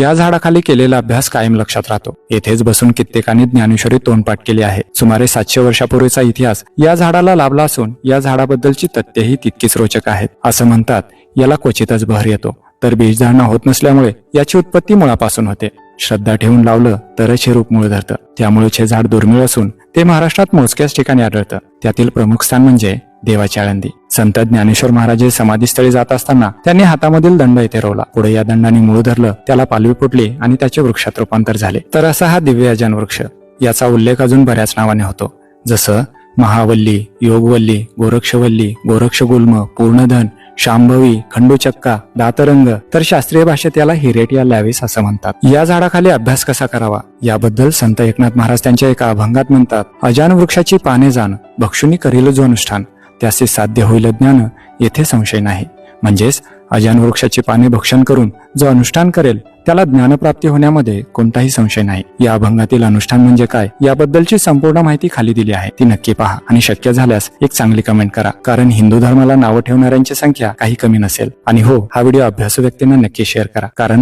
या झाडाखाली केलेला अभ्यास कायम लक्षात राहतो. येथेच बसून कित्येकांनी ज्ञानेश्वरी तोंडपाठ केली आहे. सुमारे सातशे वर्षापूर्वीचा इतिहास या झाडाला लाभला असून या झाडाबद्दलची तथ्यही तितकीच रोचक आहेत. असं म्हणतात याला क्वचितच बहर येतो. तर बीजधारणा होत नसल्यामुळे याची उत्पत्ती मुळापासून होते. श्रद्धा ठेवून लावलं तरच हे रूप मूळ धरतं. त्यामुळेच हे झाड दुर्मिळ असून ते महाराष्ट्रात मोजक्याच ठिकाणी आढळतं. त्यातील प्रमुख स्थान म्हणजे देवाची आळंदी. संत ज्ञानेश्वर महाराज हे समाधीस्थळी जात असताना त्यांनी हातामधील दंड येथे रोवला. पुढे या दंडाने मूळ धरलं त्याला पालवी फुटली आणि त्याचे वृक्षात रूपांतर झाले. तर असा हा दिव्यजन वृक्ष याचा उल्लेख अजून बऱ्याच नावाने होतो. जसं महावल्ली योगवल्ली गोरक्षवल्ली गोरक्षगुल्म पूर्णधन शांभवी खंडूचक्का दातरंग तर शास्त्रीय भाषेत याला हिरेटिया लॅविस असं म्हणतात. या झाडाखाली अभ्यास कसा करावा? याबद्दल संत एकनाथ महाराज त्यांच्या एका अभंगात म्हणतात अजान वृक्षाची पाने जाण भक्षुनी करील जो अनुष्ठान. त्याचे साध्य होईल ज्ञान येथे संशय नाही. म्हणजेच अजान वृक्षाची पाने भक्षण करून जो अनुष्ठान करेल त्याला ज्ञानप्राप्ती होण्यामध्ये कोणताही संशय नाही. या अभंगातील अनुष्ठान म्हणजे काय? याबद्दलची संपूर्ण माहिती खाली दिली आहे. ती नक्की पहा आणि शक्य झाल्यास एक चांगली कमेंट करा. कारण हिंदू धर्माला नावं ठेवणाऱ्यांची संख्या काही कमी नसेल. आणि हो हा व्हिडिओ अभ्यासू व्यक्तींना नक्की शेअर करा. कारण